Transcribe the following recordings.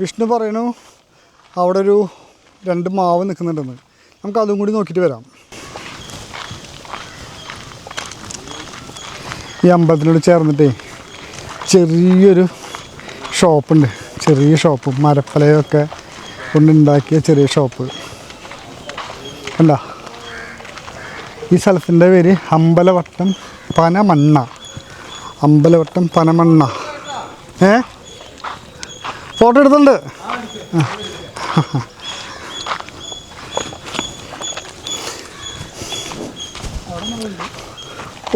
വിഷ്ണു പറയണു അവിടെ ഒരു രണ്ട് മാവ് നിൽക്കുന്നുണ്ടെന്ന് നമുക്ക് അതും കൂടി നോക്കിയിട്ട് വരാം. ഈ അമ്പലത്തിനോട് ചേർന്നിട്ടേ ചെറിയൊരു ഷോപ്പുണ്ട്. ചെറിയ ഷോപ്പ് മരപ്പലയൊക്കെ കൊണ്ടുണ്ടാക്കിയ ചെറിയ ഷോപ്പ്. അല്ല ഈ സ്ഥലത്തിന്റെ പേര് അമ്പലവട്ടം പനമണ്ണ. അമ്പലവട്ടം പനമണ്ണ. ഏ? ഫോട്ടോ എടുത്തുണ്ട്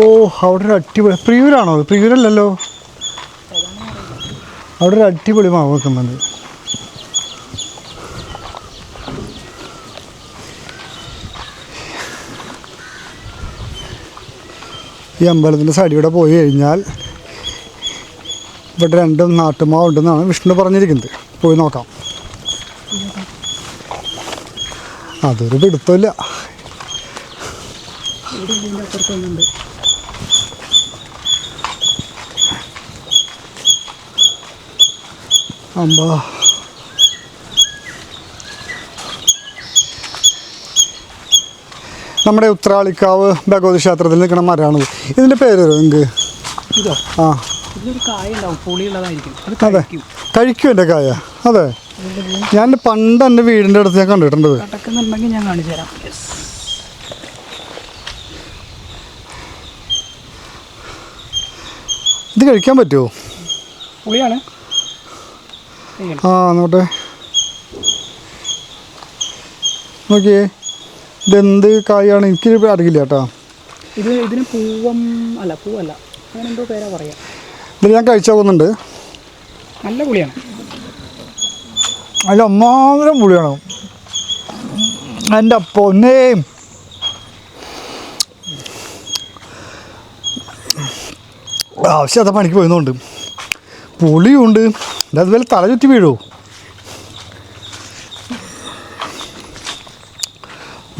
ഓ അവിടെ ഒരു അടിപൊളി പ്രിയൂരാണോ? അത് പ്രിയൂരല്ലല്ലോ. അവിടെ ഒരു അടിപൊളി മാവ് വെക്കുന്നുണ്ട്. ഈ അമ്പലത്തിന്റെ സൈഡിലൂടെ പോയി കഴിഞ്ഞാൽ ഇവിടെ രണ്ടും നാട്ടുമാവ് ഉണ്ടെന്നാണ് വിഷ്ണു പറഞ്ഞിരിക്കുന്നത്. പോയി നോക്കാം. അതൊരു പിടുത്തമില്ല. അമ്പാ നമ്മുടെ ഉത്രാളിക്കാവ് ഭഗവതി ക്ഷേത്രത്തിൽ നിൽക്കുന്ന മരമാണത്. ഇതിന്റെ പേര് നിങ്ങൾക്ക് ഇതോ. ആ. ഇതിലൊരു കായ ഉണ്ടാവും പുളിയുള്ളതായിരിക്കും. അത് അതെ. കഴിക്കും. എന്റെ കായ. അതെ. ഞാൻ പണ്ട് എന്റെ വീടിന്റെ അടുത്ത് ഞാൻ കണ്ടിട്ടുണ്ട്. കടക്കുന്നുണ്ടെങ്കിൽ ഞാൻ കാണിച്ചു തരാം. ഇത് കഴിക്കാൻ പറ്റുമോ? പുളിയാണ്. ആ നോട്ടെ നോക്കിയേ. ഇതെന്ത് കായാണ്? എനിക്ക് അറിയില്ല കേട്ടോ. ഇത് ഇതിന് പൂവം അല്ല പൂവല്ല. അങ്ങനെ എന്തോ പേരാ പറയാ. ഇത് ഞാൻ കഴിച്ചു നോക്കുന്നുണ്ട്. നല്ല പുളിയാണ്. അല്ല ഒന്നാന്തരം പുളിയാണ്. എന്റെ പൊന്നേം. ആവശ്യത്തെ പണിക്ക് പോയതുകൊണ്ട് പുളിയുണ്ട്. അതുപോലെ തല ചുറ്റി വീഴുമോ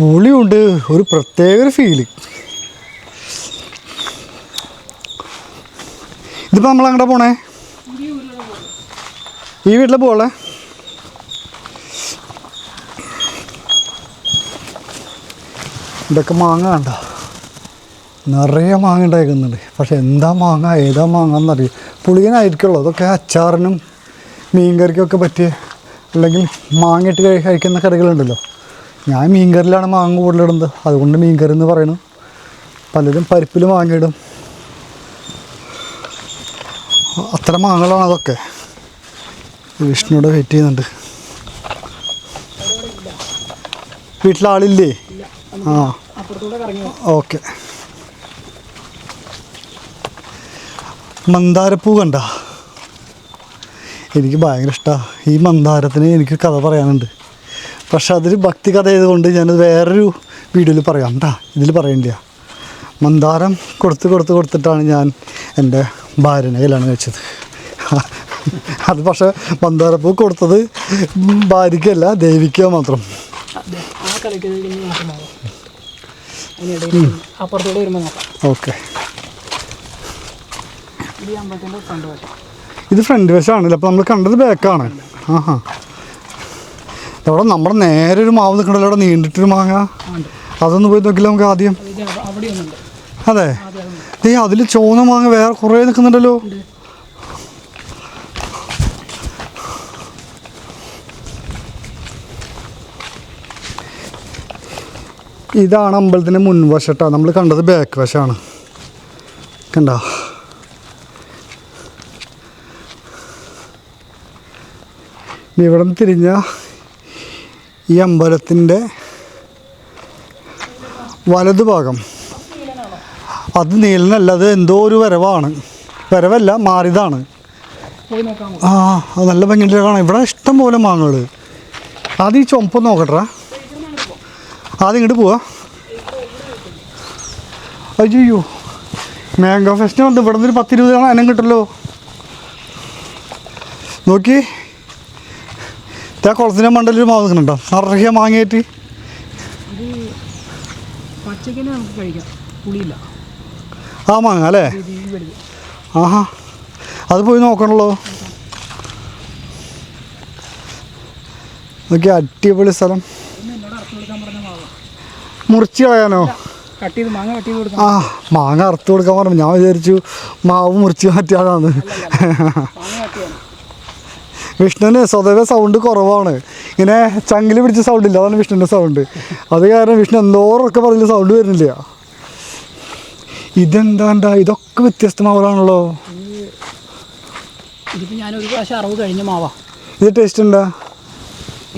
പുളിയുണ്ട്. ഒരു പ്രത്യേക ഒരു ഫീൽ ഇതിപ്പോൾ നമ്മൾ അങ്ങോട്ട് പോണേ? ഈ വീട്ടിൽ പോകളേ ഇതൊക്കെ മാങ്ങ കണ്ട? നിറയെ മാങ്ങ ഉണ്ടായിരിക്കുന്നുണ്ട് പക്ഷെ എന്താ മാങ്ങ ഏതാ മാങ്ങ എന്നറിയും പുളിയനായിരിക്കുള്ളൂ. അതൊക്കെ അച്ചാറിനും മീൻകറിക്കൊക്കെ പറ്റിയ അല്ലെങ്കിൽ മാങ്ങയിട്ട് കഴി കഴിക്കുന്ന കറികളുണ്ടല്ലോ. ഞാൻ മീൻകറിയിലാണ് മാങ്ങ കൂടുതലിടുന്നത്. അതുകൊണ്ട് മീൻകറി എന്ന് പറയുന്നു. പലരും പരിപ്പിൽ മാങ്ങ ഇടും. അത്ര മാങ്ങളാണ് അതൊക്കെ. വിഷ്ണുവിടെ വെയിറ്റ് ചെയ്യുന്നുണ്ട്. വീട്ടിലാളില്ലേ ആ. ഓക്കെ. മന്ദാരപ്പൂ കണ്ട? എനിക്ക് ഭയങ്കര ഇഷ്ടമാണ് ഈ മന്ദാരത്തിന് എനിക്ക് കഥ പറയാനുണ്ട്. പക്ഷെ അതൊരു ഭക്തി കഥ ആയതുകൊണ്ട് ഞാനത് വേറൊരു വീഡിയോയിൽ പറയാം. കേട്ടാ ഇതിൽ പറയണില്ല. മന്ദാരം കൊടുത്ത് കൊടുത്ത് കൊടുത്തിട്ടാണ് ഞാൻ എന്റെ ഭാര്യനെ കല്യാണം കഴിച്ചത്. അത് പക്ഷേ മന്ദാരപ്പൂ കൊടുത്തത് ഭാര്യയ്ക്കല്ല ദേവിക്കോ മാത്രം. ആ ഓക്കെ. ഇത് ഫ്രണ്ട് വശമാണല്ലോ അപ്പോൾ നമ്മൾ കണ്ടത് ബാക്കാണ് ആഹാ. അവിടെ നമ്മുടെ നേരെ ഒരു മാവ് നിൽക്കണല്ലോ അവിടെ നീണ്ടിട്ടൊരു മാങ്ങ. ആ അതൊന്ന് പോയി നോക്കില്ല നമുക്ക് ആദ്യം? അത്. ദേ അതിൽ ചോന മാങ്ങ വേറെ കുറേ നിൽക്കുന്നുണ്ടല്ലോ. ഇതാണ് അമ്പലത്തിന്റെ മുൻവശട്ടാ. നമ്മൾ കണ്ടത് ബാക്ക് വശമാണ് കണ്ട? ഇവിടെ നിന്ന് തിരിഞ്ഞ ഈ അമ്പലത്തിന്റെ വലതുഭാഗം. അത് നീലനല്ലത് എന്തോ ഒരു വരവാണ്. വരവല്ല മാറിയതാണ്. ആ അത് നല്ല ഭംഗിയുടെ കാണാം ഇവിടെ ഇഷ്ടം പോലെ മാങ്ങകൾ ആദ്യം ഈ ചുമപ്പ് നോക്കട്ടെ. ആദ്യം ഇങ്ങോട്ട് പോവാ. അയ്യോ മാംഗോ ഫെസ്റ്റിന് വന്ന് ഇവിടെ നിന്ന് പത്തിരുപത് ആണ് അനം കിട്ടല്ലോ. നോക്കി. ആ കുളത്തിന്റെ ഒരു മാവ് നിൽക്കുന്നുണ്ടോ? നിറയെ മാങ്ങയായിട്ട്. പച്ചക്കന്നെ നമുക്ക് കഴിക്കാം. പുളിയില്ല. ആ മാങ്ങ അല്ലേ? ആഹാ. അത് പോയി നോക്കണല്ലോ. നോക്കി അടിപൊളി സ്ഥലം. മുറിച്ച് കളയാനോ? ആ മാങ്ങ അറുത്ത് കൊടുക്കാൻ പറഞ്ഞു. ഞാൻ വിചാരിച്ചു മാവ് മുറിച്ച് മാറ്റിയാലാണ് വിഷ്ണുവിന് സ്വതവേ സൗണ്ട് കുറവാണ്. ഇങ്ങനെ ചങ്കിൽ പിടിച്ച സൗണ്ട് ഇല്ല അതാണ് വിഷ്ണുവിന്റെ സൗണ്ട് അത് കാരണം വിഷ്ണു എന്തോറൊക്കെ പറഞ്ഞ സൗണ്ട് വരുന്നില്ല. ഇതെന്താണ്ടാ? ഇതൊക്കെ വ്യത്യസ്ത മാവുകളാണല്ലോ ഇതിപ്പോൾ ഞാൻ ഒരു പ്രാവശ്യം അറവ് കഴിഞ്ഞ മാവാ. ഇത് ടേസ്റ്റ് ഉണ്ടാ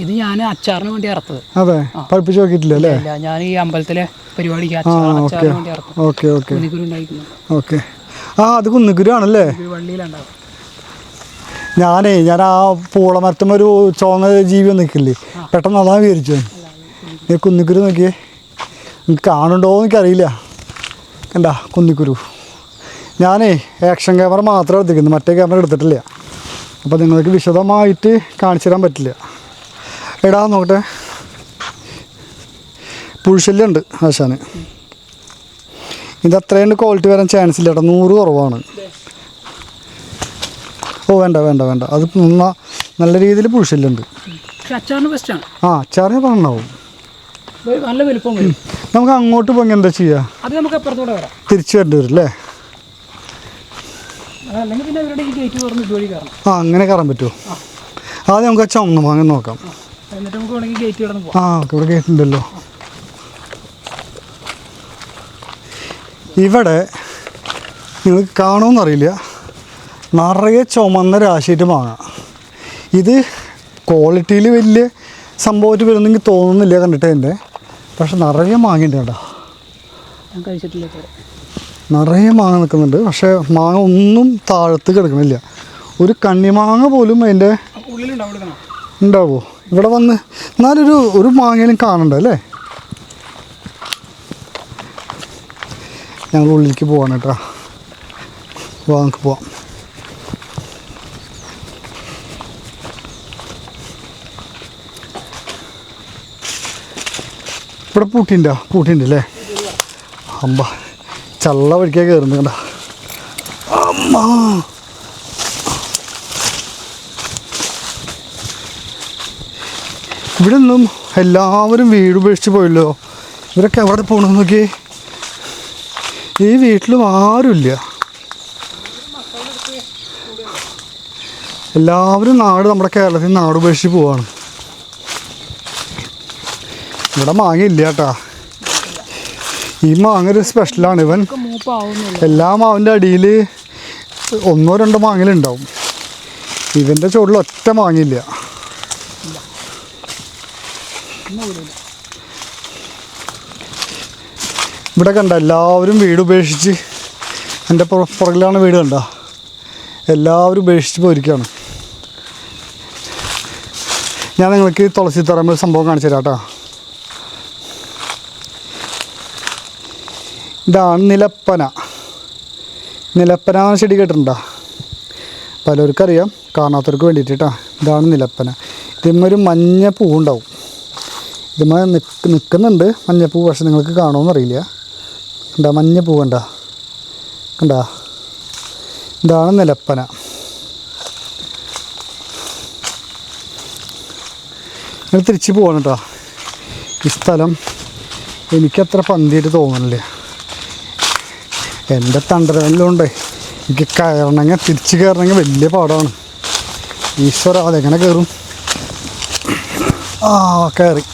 ഇത് ഞാൻ അച്ചാറിന് വേണ്ടി അറുത്തത്. അതെ പഴുപ്പിച്ച് നോക്കിയിട്ടില്ല അല്ലേ? ഞാൻ ഈ അമ്പലത്തിലെ പരിപാടിക്ക് അച്ചാറിന് വേണ്ടി അറുത്തത്. Okay okay. ഓക്കെ. ആ അത് കുന്നുകുരുവാണല്ലേ വള്ളിയിലുണ്ടാവും. ഞാനേ ഞാൻ ആ പൂളമരത്തും ഒരു ചോന്ന ജീവി നിൽക്കില്ലേ പെട്ടെന്ന് അതാ വിചാരിച്ചു. കുന്നിക്കുരു നോക്കിയേ. എനിക്ക് കാണുന്നുണ്ടോ എന്ന് എനിക്കറിയില്ല. കണ്ടാ കുന്നിക്കുരു. ഞാനേ ആക്ഷൻ ക്യാമറ മാത്രമേ എടുത്തിരിക്കുന്നു മറ്റേ ക്യാമറ എടുത്തിട്ടില്ല. അപ്പോൾ നിങ്ങൾക്ക് വിശദമായിട്ട് കാണിച്ചു തരാൻ പറ്റില്ല. എടാ നോക്കട്ടെ. പുഴുശല്യമുണ്ട് ആശാന്. ഇത് അത്രയും ക്വാളിറ്റി വരാൻ ചാൻസ് ഇല്ല കേട്ടോ നൂറ് കുറവാണ്. ഓ വേണ്ട വേണ്ട വേണ്ട. അത് നന്ന നല്ല രീതിയിൽ പുഴുശല്യമുണ്ട് ആ അച്ചാറിന് പറഞ്ഞാവും നല്ല വലുപ്പം വരും. നമുക്ക് അങ്ങോട്ട് പോയി എന്താ ചെയ്യുക അത് നമുക്ക് അപ്പുറത്തൂടെ വരാം. തിരിച്ചു വരേണ്ടി വരും അല്ലേ അതല്ലെങ്കിൽ പിന്നെ അവരുടെ ഈ ഗേറ്റ് തുറന്ന് ഇതുവഴി കയറണം. ആ അങ്ങനെ കയറാൻ പറ്റുമോ? ആദ്യം നമുക്ക് ആ ഒന്ന് മാങ്ങ നോക്കാം. എന്നിട്ട് നമുക്ക് വേണമെങ്കിൽ ഗേറ്റ് കിടന്ന് പോകാം ആ ഓക്കെ ഇവിടെ ഉണ്ടല്ലോ. ഇവിടെ നിങ്ങൾക്ക് കാണുമെന്നറിയില്ല നിറയെ ചുമന്ന രാശിയിട്ട് വാങ്ങാം. ഇത് ക്വാളിറ്റിയിൽ വലിയ സംഭവമായിട്ട് വരുന്നെങ്കിൽ തോന്നുന്നില്ല കണ്ടിട്ട് എന്റെ പക്ഷെ നിറയെ മാങ്ങയുണ്ട് കേട്ടോ. ഞാൻ കഴിച്ചിട്ടില്ല. നിറയെ മാങ്ങ നിൽക്കുന്നുണ്ട്. പക്ഷേ മാങ്ങ ഒന്നും താഴത്ത് കിടക്കണില്ല. ഒരു കണ്ണിമാങ്ങ പോലും അതിന്റെ ഉണ്ടാവോ ഇവിടെ വന്ന് എന്നാലൊരു ഒരു മാങ്ങയിലും കാണണ്ട അല്ലേ? ഞങ്ങൾ ഉള്ളിലേക്ക് പോവാണ് കേട്ടോ. വാ നമുക്ക് പോവാം. ഇവിടെ പൂട്ടിന്റെ പൂട്ടിന്റെ അല്ലേ അമ്പ ചള്ള വഴിക്കാ കയറുന്നത് കണ്ട. അമ്മ. ഇവിടെ നിന്നും എല്ലാവരും വീട് ഉപേക്ഷിച്ച് പോയല്ലോ. ഇവരൊക്കെ എവിടെ പോകണമെന്ന് നോക്കി ഈ വീട്ടിലും ആരുമില്ല. എല്ലാവരും നാട് നമ്മുടെ കേരളത്തിൽ നാട് ഉപേക്ഷിച്ച് പോവാണ്. ഇവിടെ മാങ്ങ ഇല്ല കേട്ടാ ഈ മാങ്ങ ഒരു സ്പെഷ്യലാണ് ഇവൻ എല്ലാ മാവിന്റെ അടിയിൽ ഒന്നോ രണ്ടോ മാങ്ങലുണ്ടാവും ഇവന്റെ ചുവട്ടിൽ ഒറ്റ മാങ്ങയില്ല. ഇവിടെ കണ്ട എല്ലാവരും വീട് ഉപേക്ഷിച്ച് എന്റെ പുറ- പുറകിലാണ് വീട് കണ്ട. എല്ലാവരും ഉപേക്ഷിച്ച് പോയിരിക്കുകയാണ്. ഞാൻ നിങ്ങൾക്ക് തുളസി തറമ്പ് സംഭവം കാണിച്ചു തരാം കേട്ടോ. ഇതാണ് നിലപ്പന. നിലപ്പന എന്ന ചെടി കേട്ടിട്ടുണ്ടോ? പലർക്കും അറിയാം കാണാത്തവർക്ക് വേണ്ടിയിട്ട്. കേട്ടോ ഇതാണ് നിലപ്പന. ഇതിന്മേൽ ഒരു മഞ്ഞ പൂവുണ്ടാവും. ഇതുമ്മ നിക്ക് നിൽക്കുന്നുണ്ട് മഞ്ഞപ്പൂ പക്ഷെ നിങ്ങൾക്ക് കാണുമെന്നറിയില്ല കണ്ടാ മഞ്ഞ പൂ കണ്ട? കണ്ടാ? ഇതാണ് നിലപ്പന. നിങ്ങൾ തിരിച്ച് പോകണം കേട്ടോ ഈ സ്ഥലം എനിക്കത്ര പന്തിയിട്ട് തോന്നണില്ല. എന്റെ ഉണ്ട് എനിക്ക് കയറണമെങ്കിൽ തിരിച്ച് കയറണമെങ്കിൽ വലിയ പാടാണ്. ഈശ്വര അതെങ്ങനെ കയറും? ആ കയറി.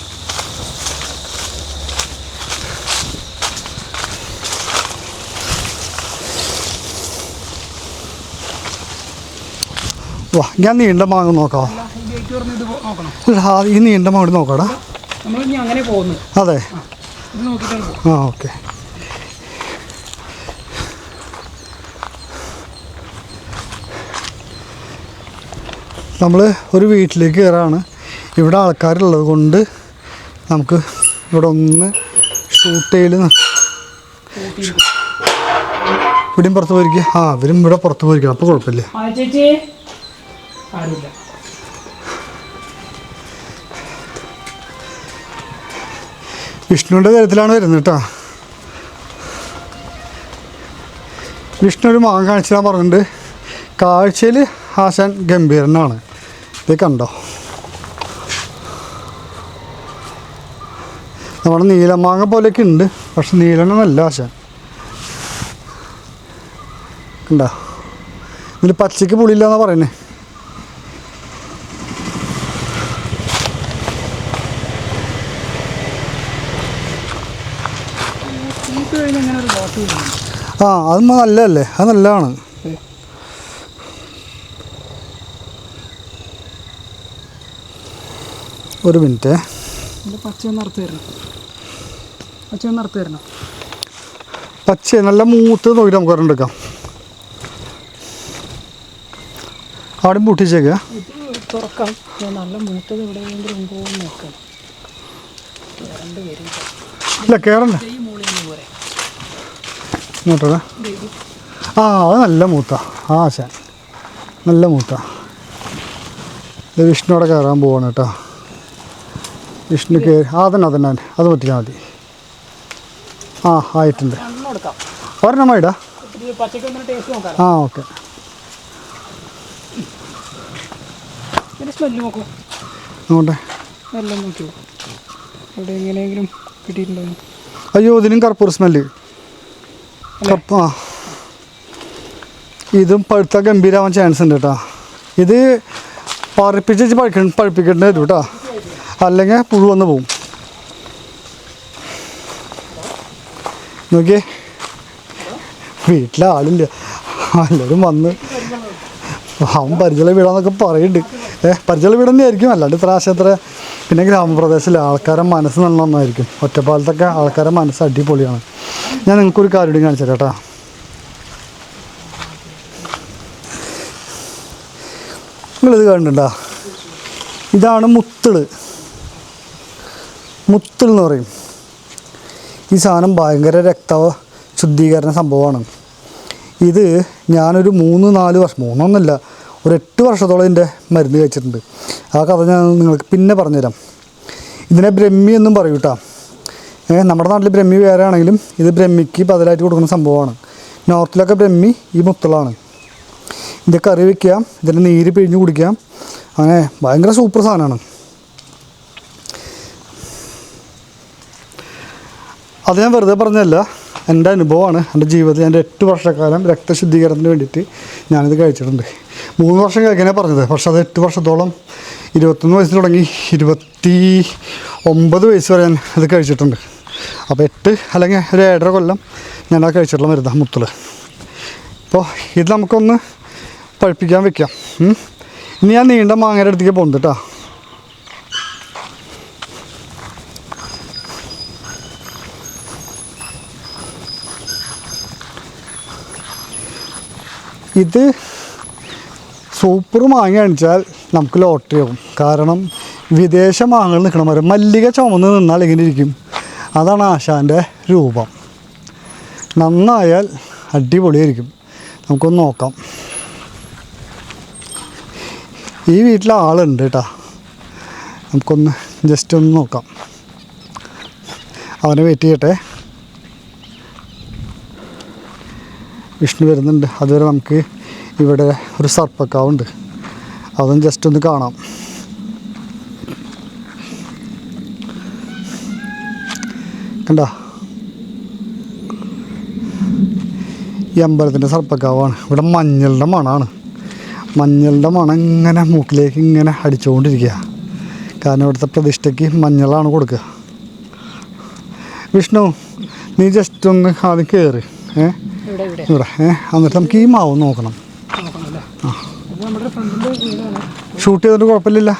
വാ ഞാൻ നീണ്ട മാങ്ങ നോക്കാം. അല്ല ഈ നീണ്ട മാങ്ങ നോക്കാടാ. അതെ. ആ ഓക്കെ. നമ്മൾ ഒരു വീട്ടിലേക്ക് കയറാണ്. ഇവിടെ ആൾക്കാരുള്ളത് കൊണ്ട് നമുക്ക് ഇവിടെ ഒന്ന് ഷൂട്ട് ചെയ്യൽ ഇവിടെയും പുറത്ത് പോയിരിക്കുക ആ അവരും ഇവിടെ പുറത്ത് പോയിരിക്കണം. അപ്പോൾ കുഴപ്പമില്ല. വിഷ്ണുവിന്റെ തരത്തിലാണ് വരുന്നത് കേട്ടോ. വിഷ്ണു ഒരു മാങ്ങ കാണിച്ചാൽ പറഞ്ഞിട്ടുണ്ട്. കാഴ്ചയിൽ ആശാൻ ഗംഭീരനാണ്. ഇത് കണ്ടോ? നമ്മുടെ നീലമാങ്ങ പോലെയൊക്കെ ഉണ്ട്. പക്ഷെ നീലണ്ണല്ല ആശ കണ്ടോ? ഇതിൽ പച്ചയ്ക്ക് പുളിയില്ല എന്നാ പറയുന്നേ. നമുക്ക് കഴിഞ്ഞ് അങ്ങനെ ഒരു ബോട്ട് വരുന്നുണ്ട് ആ അത് നല്ലതല്ലേ അത് നല്ലതാണ്. ഒരു മിനിറ്റ്. പച്ച ഒന്ന് അറുത്ത് തരണം. പച്ച ഒന്ന് അറുത്ത് തരണം. പച്ച നല്ല മൂത്ത് നോക്കിയിട്ട് നമുക്ക് ഒരെണ്ണം എടുക്കാം. അവിടെ പൂട്ടിച്ചേക്ക തുറക്കാം. നല്ല മൂത്തത് എവിടെയെങ്കിലും നോക്കാം. ഇല്ല കയറണ്ട ഇങ്ങോട്ടാ ആ അത് നല്ല മൂത്ത. ആ ശാൻ നല്ല മൂത്ത. വിഷ്ണുവിടെ വിഷ്ണു അവിടെ കയറാൻ പോവാണ് കേട്ടോ. വിഷ്ണു കയറി അതന്നെ തന്നെ അതന്നെ അത് പറ്റിയാൽ മതി. ആ ആയിട്ടുണ്ട്. ഒരെണ്ണം നോക്കാം. ആ ഓക്കെ എങ്ങനെയെങ്കിലും കിട്ടിയിട്ടുണ്ടോ? അയ്യോ ഇതിനും കർപ്പൂർ സ്മെല്ല് കപ്പ ആ. ഇതും പഴുത്ത ഗംഭീരാവാൻ ചാൻസ് ഉണ്ട് കേട്ടോ. ഇത് പറിപ്പിച്ച് പഴുക്ക പഴുപ്പിക്കേണ്ടി വരും കേട്ടോ. അല്ലെങ്കിൽ പുഴു വന്ന് പോവും. നോക്കിയേ. വീട്ടിലെ ആളില്ല എല്ലാവരും വന്ന്. അവൻ പരിചയ വീടാന്നൊക്കെ പറയുന്നുണ്ട് ഏ പരിചയ വീട് തന്നെയായിരിക്കും. അല്ലാണ്ട് ഇത്ര പിന്നെ ഗ്രാമപ്രദേശത്തിലെ ആൾക്കാരെ മനസ്സ് നന്നായിരിക്കും ഒറ്റപ്പാലത്തൊക്കെ ആൾക്കാരെ മനസ്സ് അടിപൊളിയാണ്. ഞാൻ നിങ്ങൾക്കൊരു കാര്യം കൂടി കാണിച്ചു കേട്ടോ നിങ്ങളിത് കണ്ടിട്ടുണ്ടോ? ഇതാണ് മുത്തിൾ. മുത്തിൾ എന്ന് പറയും. ഈ സാധനം ഭയങ്കര രക്ത ശുദ്ധീകരണ സംഭവമാണ്. ഇത് ഞാനൊരു മൂന്ന് നാല് വർഷം മൂന്നൊന്നല്ല ഒരു എട്ട് വർഷത്തോളം ഇതിന്റെ മരുന്ന് കഴിച്ചിട്ടുണ്ട്. ആ കഥ ഞാൻ നിങ്ങൾക്ക് പിന്നെ പറഞ്ഞുതരാം. ഇതിനെ ബ്രഹ്മി എന്നും പറയും കേട്ടോ. നമ്മുടെ നാട്ടിൽ ബ്രഹ്മി വേറെ ആണെങ്കിലും ഇത് ബ്രഹ്മിക്ക് ബദലായിട്ട് കൊടുക്കുന്ന സംഭവമാണ്. നോർത്തിലൊക്കെ ബ്രഹ്മി ഈ മുത്തളാണ്. ഇത് കറി വയ്ക്കാം ഇതിന്റെ നീര് പിഴിഞ്ഞ് കുടിക്കാം അങ്ങനെ ഭയങ്കര സൂപ്പർ സാധനമാണ്. അത് ഞാൻ വെറുതെ പറഞ്ഞല്ല എന്റെ അനുഭവമാണ്. എന്റെ ജീവിതത്തിൽ എന്റെ എട്ട് വർഷക്കാലം രക്തശുദ്ധീകരണത്തിന് വേണ്ടിയിട്ട് ഞാനിത് കഴിച്ചിട്ടുണ്ട്. മൂന്ന് വർഷം കഴിക്കാനാണ് പറഞ്ഞത്. പക്ഷേ അത് എട്ട് വർഷത്തോളം ഇരുപത്തൊന്ന് വയസ്സിൽ തുടങ്ങി ഇരുപത്തി ഒമ്പത് വയസ്സ് വരെ ഞാൻ അത് കഴിച്ചിട്ടുണ്ട്. അപ്പോൾ എട്ട് അല്ലെങ്കിൽ ഒരു ഏഴര കൊല്ലം ഞാൻ ആ കഴിച്ചിട്ടുള്ള മരുന്ന് മുത്തൾ. അപ്പോൾ ഇത് നമുക്കൊന്ന് പഴുപ്പിക്കാൻ വെക്കാം. ഇനി ഞാൻ നീണ്ട മാങ്ങയുടെ അടുത്തേക്ക് പോകുന്നുണ്ട് കേട്ടോ. ഇത് സൂപ്പർ മാങ്ങ അണിച്ചാൽ നമുക്ക് ലോട്ടറി ആവും. കാരണം വിദേശ മാങ്ങകൾ നിൽക്കണം മരം മല്ലിക ചുമന്ന് നിന്നാൽ ഇങ്ങനെ ഇരിക്കും? അതാണ് ആശാന്റെ രൂപം. നന്നായാൽ അടിപൊളിയായിരിക്കും. നമുക്കൊന്ന് നോക്കാം. ഈ വീട്ടിൽ ആളുണ്ട് കേട്ടോ. നമുക്കൊന്ന് ജസ്റ്റ് ഒന്ന് നോക്കാം. അവനെ വെയിറ്റ് ചെയ്യട്ടെ. വിഷ്ണു വരുന്നുണ്ട്. അതുവരെ നമുക്ക് ഇവിടെ ഒരു സർപ്പക്കാവുണ്ട്. അതും ജസ്റ്റ് ഒന്ന് കാണാം. കണ്ട? ഈ അമ്പലത്തിന്റെ സർപ്പക്കാവാണ്. ഇവിടെ മഞ്ഞളുടെ മണമാണ് മഞ്ഞളുടെ മണം ഇങ്ങനെ മൂക്കിലേക്ക് ഇങ്ങനെ അടിച്ചുകൊണ്ടിരിക്കുക. കാരണം ഇവിടുത്തെ പ്രതിഷ്ഠയ്ക്ക് മഞ്ഞളാണ് കൊടുക്കുക. വിഷ്ണു നീ ജസ്റ്റ് ഒന്ന് ആദ്യം കയറി ഏ? ഇവിടെ എന്നിട്ട് നമുക്ക് ഈ മാവ് നോക്കണം. ഷൂട്ട് ചെയ്തിട്ട് കുഴപ്പമില്ല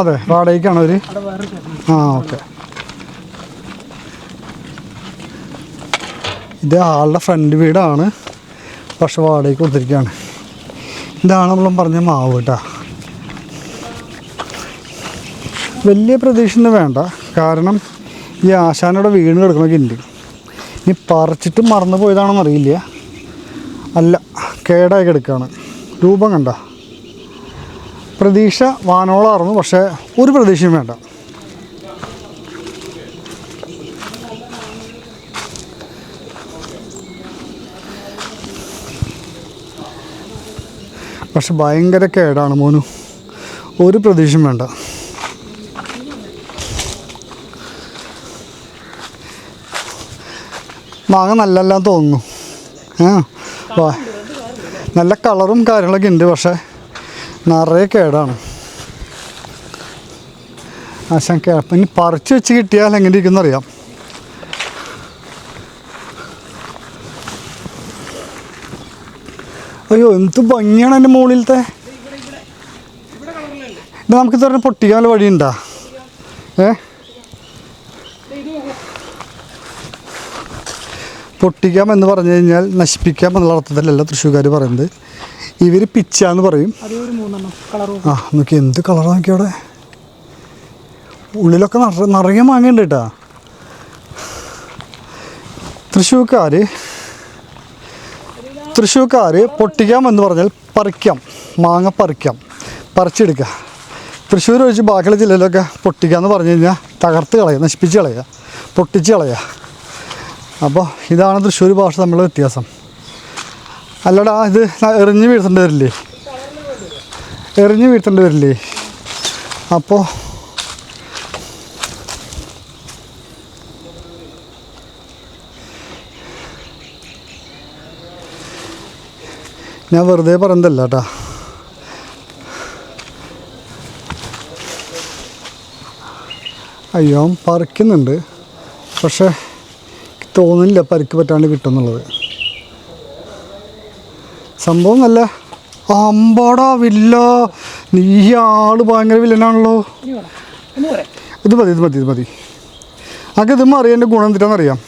അതെ വാടകയ്ക്കാണ് ചേട്ടൻ ആ ഓക്കെ. ഇത് ആളുടെ ഫ്രണ്ട് വീടാണ്. പക്ഷെ വാടകയ്ക്ക് കൊടുത്തിരിക്കുകയാണ്. ഇതാണ് നമ്മൾ പറഞ്ഞ മാവ് കേട്ടോ. വലിയ പ്രതീക്ഷ വേണ്ട. കാരണം ഈ ആശാനോടെ വീണ് കിടക്കണമൊക്കെ ഉണ്ട് ഇനി പറിച്ചിട്ട് മറന്നു പോയതാണെന്ന് അറിയില്ല. അല്ല കേടായി കിടക്കുകയാണ് രൂപം കണ്ട. പ്രതീക്ഷ വാനോളായിരുന്നു പക്ഷേ ഒരു പ്രതീക്ഷയും വേണ്ട. പക്ഷെ ഭയങ്കര കേടാണ് മോനു. ഒരു പ്രതീക്ഷയും വേണ്ട. മാങ്ങ നല്ലെല്ലാം തോന്നുന്നു. നല്ല കളറും കാര്യങ്ങളൊക്കെ ഉണ്ട് പക്ഷേ നിറയെ കേടാണ്. ആശാൻ കേട്ടോ ഇനി പറിച്ച് വെച്ച് കിട്ടിയാൽ എങ്ങനെ ഇരിക്കുന്നറിയാം അയ്യോ എന്ത് ഭംഗിയാണ് എന്റെ മുകളിലത്തെ? ഇത് നമുക്ക് തന്നെ പൊട്ടിക്കാൻ വഴിയുണ്ടോ? ഏ? പൊട്ടിക്കാം എന്ന് പറഞ്ഞു കഴിഞ്ഞാൽ നശിപ്പിക്കാം എന്നുള്ള അർത്ഥത്തിലല്ല തൃശ്ശൂർക്കാർ പറയുന്നത്. ഇവർ പിച്ചാന്ന് പറയും. ആ നോക്കി എന്ത് കളർ നോക്കി അവിടെ. ഉള്ളിലൊക്കെ നിറ നിറയെ മാങ്ങയുണ്ട് കേട്ടാ. തൃശ്ശൂർക്കാർ തൃശ്ശൂർക്കാർ പൊട്ടിക്കാം എന്ന് പറഞ്ഞാൽ പറിക്കാം. മാങ്ങ പറിക്കാം. പറിച്ചെടുക്കുക. തൃശ്ശൂർ ഒഴിച്ച് ബാക്കിയുള്ള ജില്ലയിലൊക്കെ പൊട്ടിക്കുക എന്ന് പറഞ്ഞു കഴിഞ്ഞാൽ തകർത്ത് കളയുക നശിപ്പിച്ച് കളയുക പൊട്ടിച്ച് കളയുക. അപ്പോൾ ഇതാണ് തൃശ്ശൂർ ഭാഷ തമ്മിലുള്ള വ്യത്യാസം. അല്ലടാ ഇത് എറിഞ്ഞ് വീഴ്ത്തേണ്ടി വരില്ലേ? എറിഞ്ഞ് വീഴ്ത്തേണ്ടി വരില്ലേ? അപ്പോൾ ഞാൻ വെറുതെ പറയുന്നതല്ല കേട്ടാ. അയ്യോ പറിക്കുന്നുണ്ട്. പക്ഷേ തോന്നുന്നില്ല പരിക്ക് പറ്റാണ്ട് കിട്ടുമെന്നുള്ളത് സംഭവം നല്ല അമ്പാടാ വില്ല. നീ ആൾ ഭയങ്കര വില്ലനാണല്ലോ. ഇത് മതി ഇത് മതി ഇത് മതി. ആകെ ഇത് അറിയാന്റെ ഗുണം എന്തിട്ടാണെന്നറിയാം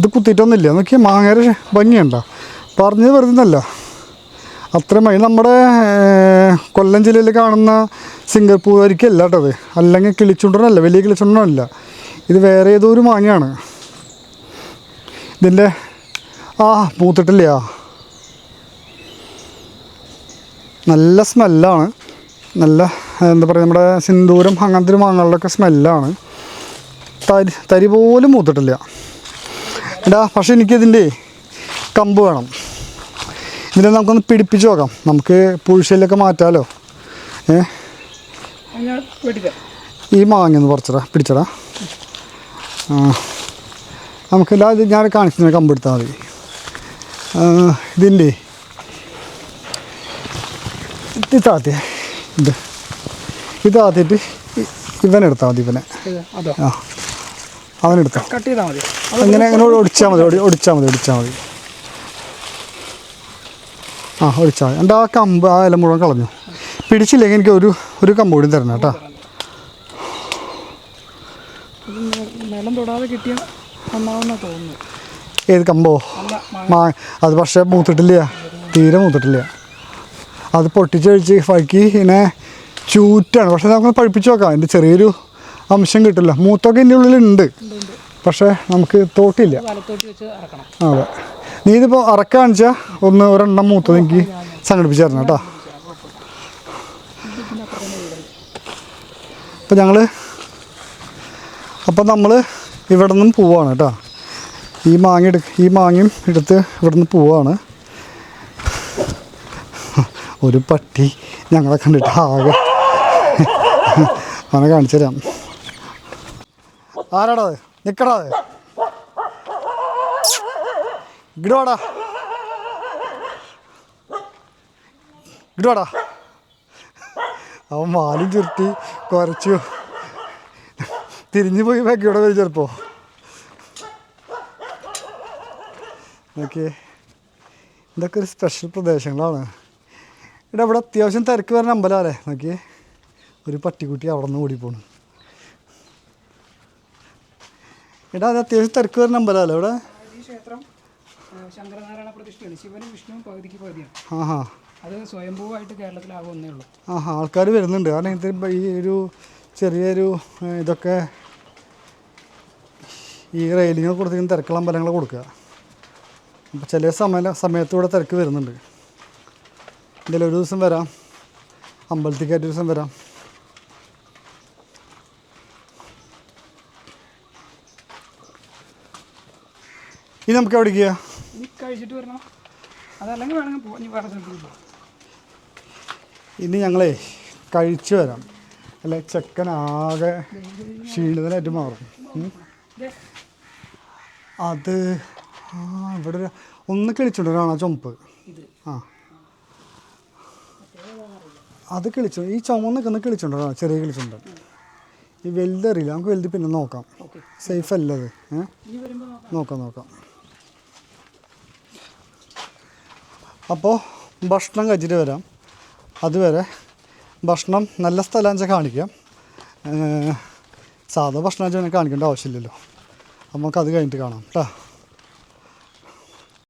ഇത് കുത്തിയിട്ടൊന്നുമില്ല. എന്നൊക്കെ മാങ്ങയുടെ ഭംഗിയുണ്ട? പറഞ്ഞത് വെറുതെന്നല്ല അത്രയും നമ്മുടെ ഏർ, കൊല്ലം ജില്ലയിൽ കാണുന്ന സിംഗപ്പൂർ കേട്ടത് അല്ലെങ്കിൽ കിളിച്ചുണ്ടനല്ല വലിയ കിളിച്ചുണ്ടനല്ല. ഇത് വേറെ ഏതോ ഒരു മാങ്ങയാണ്. ഇതിന്റെ ആ പൂത്തിട്ടില്ല നല്ല സ്മെല്ലാണ്. നല്ല എന്താ പറയുക നമ്മുടെ സിന്ദൂരം അങ്ങനത്തെ ഒരു മാങ്ങകളുടെയൊക്കെ സ്മെല്ലാണ്. തരി തരി പോലും മൂത്തിട്ടില്ല എടാ പക്ഷെ എനിക്കിതിന്റെ കമ്പ് വേണം. ഇതിനെ നമുക്കൊന്ന് പിടിപ്പിച്ച് നോക്കാം. നമുക്ക് പുഴുശയിലൊക്കെ മാറ്റാമല്ലോ ഏ? ഈ മാങ്ങ ഒന്ന് പറിച്ചടാ പിടിച്ചടാ. ആ. നമുക്കില്ല ഇത് ഞാൻ കാണിച്ചു തന്നെ കമ്പെടുത്താൽ മതി. ഇതിന്റെ ഇത്. ഇത് ഇത് താത്തിയിട്ട് ഇവനെടുത്താൽ മതി ഇവനെ. ആ അവനെടുത്താൽ കട്ട് ചെയ്താൽ മതി. അങ്ങനെ അങ്ങനെ ഒടിച്ചാൽ മതി ഒടിച്ചാൽ മതി ഒടിച്ചാൽ മതി. ആ ഒടിച്ചാൽ മതി. എന്റെ ആ കമ്പ് ആ ഇല മുഴുവൻ കളഞ്ഞു. പിടിച്ചില്ലെങ്കിൽ എനിക്ക് ഒരു ഒരു കമ്പ് കൂടി തരണം കേട്ടോ. നിലം തൊടാതെ കിട്ടിയ ഏത് കമ്പോ? മാ അത് പക്ഷേ മൂത്തിട്ടില്ല. തീരെ മൂത്തിട്ടില്ല. അത് പൊട്ടിച്ചൊഴിച്ച് ഫക്കി ഇങ്ങനെ ചൂറ്റാണ്. പക്ഷെ നമുക്ക് പഴിപ്പിച്ച് നോക്കാം. അതിന്റെ ചെറിയൊരു അംശം കിട്ടില്ല. മൂത്തൊക്കെ ഇതിന്റെ ഉള്ളിലുണ്ട്. പക്ഷെ നമുക്ക് തോട്ടില്ല. അതെ. നീ ഇതിപ്പോൾ അറക്കാണിച്ച ഒന്ന് ഒരെണ്ണം മൂത്തത് എനിക്ക് സംഘടിപ്പിച്ചു തരണം കേട്ടോ അപ്പം ഞങ്ങൾ അപ്പം നമ്മൾ ഇവിടെ നിന്നും പോവാണ് കേട്ടോ. ഈ മാങ്ങ എടു ഈ മാങ്ങയും എടുത്ത് ഇവിടെ നിന്ന് പോവാണ്. ഒരു പട്ടി ഞങ്ങളെ കണ്ടിട്ട് ആകെ അവനെ കാണിച്ചു തരാം. ആരാടാ നിക്കടാ അത്? ഇടുവാടാ വാടാ. ഇങ്ങോട്ട് അവൻ മാലി ചുരുട്ടി കുരച്ചു. തിരിഞ്ഞു പോയി ബാക്കിയോടെ വരും ചിലപ്പോ. ഓക്കെ ഇതൊക്കെ ഒരു സ്പെഷ്യൽ പ്രദേശങ്ങളാണ്. ഇവിടെ ഇവിടെ അത്യാവശ്യം തിരക്ക് വരുന്ന അമ്പലമല്ലേ? നോക്കിയേ. ഒരു പട്ടിക്കുട്ടി അവിടെ നിന്ന് ഓടിപ്പോണു. എടാ അത് അത്യാവശ്യം തിരക്ക് വരുന്ന അമ്പലമല്ലേ ഇവിടെ? ശങ്കരനാരായണ പ്രതിഷ്ഠയാണ്. ശിവനും വിഷ്ണുവും പകുതിക്ക് പകുതിയാണ്. ആഹാ. അത് സ്വയംഭൂവായിട്ട് കേരളത്തിലാകുന്നേ ഉള്ളൂ. ആ ആൾക്കാർ വരുന്നുണ്ട്. കാരണം ഇത് ഈ ഒരു ചെറിയൊരു ഇതൊക്കെ ഈ റെയിലിങ് കൊടുത്തിരിക്കുന്ന തിരക്കുള്ള അമ്പലങ്ങൾ കൊടുക്കുക. അപ്പം ചില സമയ സമയത്ത് ഇവിടെ തിരക്ക് വരുന്നുണ്ട്. എന്തായാലും ഒരു ദിവസം വരാം. അമ്പലത്തിൽ ഒരു ദിവസം വരാം. ഇനി നമുക്ക് എവിടേക്ക് കഴിച്ചിട്ട് വരണം. അതല്ലെങ്കിൽ വേണമെങ്കിൽ ഇനി ഞങ്ങളേ കഴിച്ചു വരാം. അല്ലെ ചെക്കൻ ആകെ ക്ഷീണിതനായിട്ട് മാറും. അത് ആ ഇവിടെ ഒരു ഒന്ന് കിളിച്ചുണ്ട് കാണാം ചുമപ്പ് ആ. അത് കിളിച്ചു ഈ ചുമന്ന് നിൽക്കുന്ന കിളിച്ചുണ്ടോ ചെറിയ കിളിച്ചുണ്ട്. ഈ വലുതറിയില്ല നമുക്ക് വലുത് പിന്നെ നോക്കാം. സേഫ് ഇനി നോക്കാം നോക്കാം നോക്കാം. അപ്പോൾ ഭക്ഷണം കഴിച്ചിട്ട് വരാം. അതുവരെ ഭക്ഷണം നല്ല സ്ഥലം വെച്ചാൽ കാണിക്കാം. സാധാ ഭക്ഷണം വെച്ചാൽ കാണിക്കേണ്ട ആവശ്യമില്ലല്ലോ. നമുക്ക് അത് കഴിഞ്ഞിട്ട് കാണാം കേട്ടോ